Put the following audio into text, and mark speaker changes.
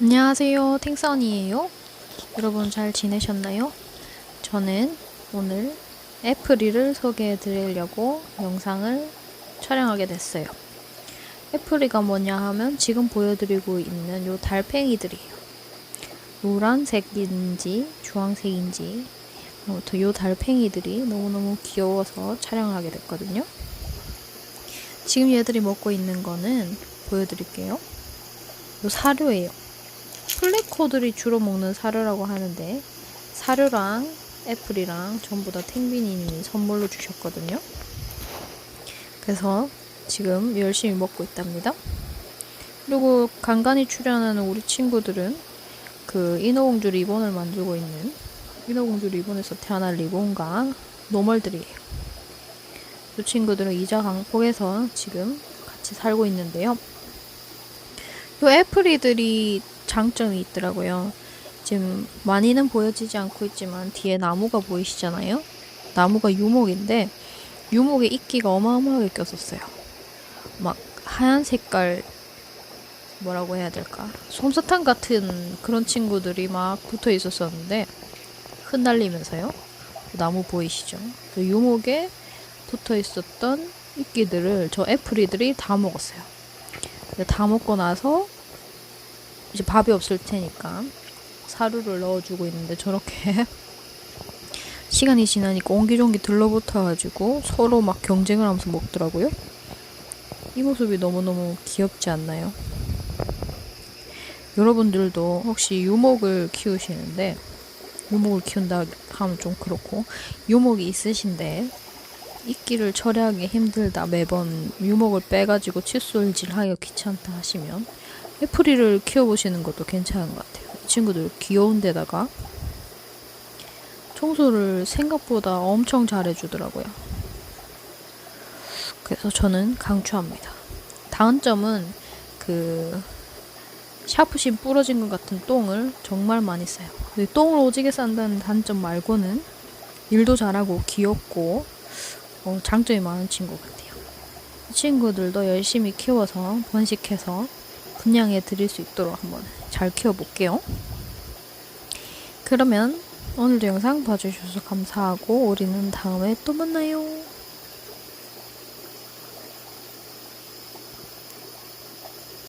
Speaker 1: 안녕하세요. 탱선이에요. 여러분 잘 지내셨나요? 저는 오늘 애플이를 소개해 드리려고 영상을 촬영하게 됐어요. 애플이가 뭐냐 하면 지금 보여드리고 있는 요 달팽이들이에요. 노란색인지 주황색인지 아무튼 요 달팽이들이 너무너무 귀여워서 촬영을 하게 됐거든요. 지금 얘들이 먹고 있는 거는 보여드릴게요. 요 사료예요. 플래코들이 주로 먹는 사료라고 하는데 사료랑 애플이랑 전부 다 탱비님이 선물로 주셨거든요. 그래서 지금 열심히 먹고 있답니다. 그리고 간간히 출연하는 우리 친구들은 그 인어공주 리본을 만들고 있는 인어공주 리본에서 태어난 리본과 노멀들이에요. 이 친구들은 이자 강폭에서 지금 같이 살고 있는데요. 이 애플이들이 장점이 있더라고요. 지금 많이는 보여지지 않고 있지만 뒤에 나무가 보이시잖아요. 나무가 유목인데 유목에 이끼가 어마어마하게 꼈었어요. 막 하얀 색깔 뭐라고 해야 될까? 솜사탕 같은 그런 친구들이 막 붙어 있었었는데 흩날리면서요. 그 나무 보이시죠? 그 유목에 붙어 있었던 이끼들을 저 애플이들이 다 먹었어요. 다 먹고 나서 이제 밥이 없을 테니까 사료를 넣어주고 있는데 저렇게 시간이 지나니까 옹기종기 들러붙어가지고 서로 막 경쟁을 하면서 먹더라고요. 이 모습이 너무너무 귀엽지 않나요? 여러분들도 혹시 유목을 키우시는데 유목을 키운다 하면 좀 그렇고 유목이 있으신데 이끼를 처리하기 힘들다 매번 유목을 빼가지고 칫솔질하기가 귀찮다 하시면 애플이를 키워보시는 것도 괜찮은 것 같아요. 이 친구들 귀여운 데다가 청소를 생각보다 엄청 잘해주더라고요. 그래서 저는 강추합니다. 다음 점은 그 샤프심 부러진 것 같은 똥을 정말 많이 싸요. 똥을 오지게 싼다는 단점 말고는 일도 잘하고 귀엽고 어, 장점이 많은 친구 같아요. 이 친구들도 열심히 키워서 번식해서 분양해 드릴 수 있도록 한번 잘 키워볼게요. 그러면 오늘도 영상 봐주셔서 감사하고 우리는 다음에 또 만나요.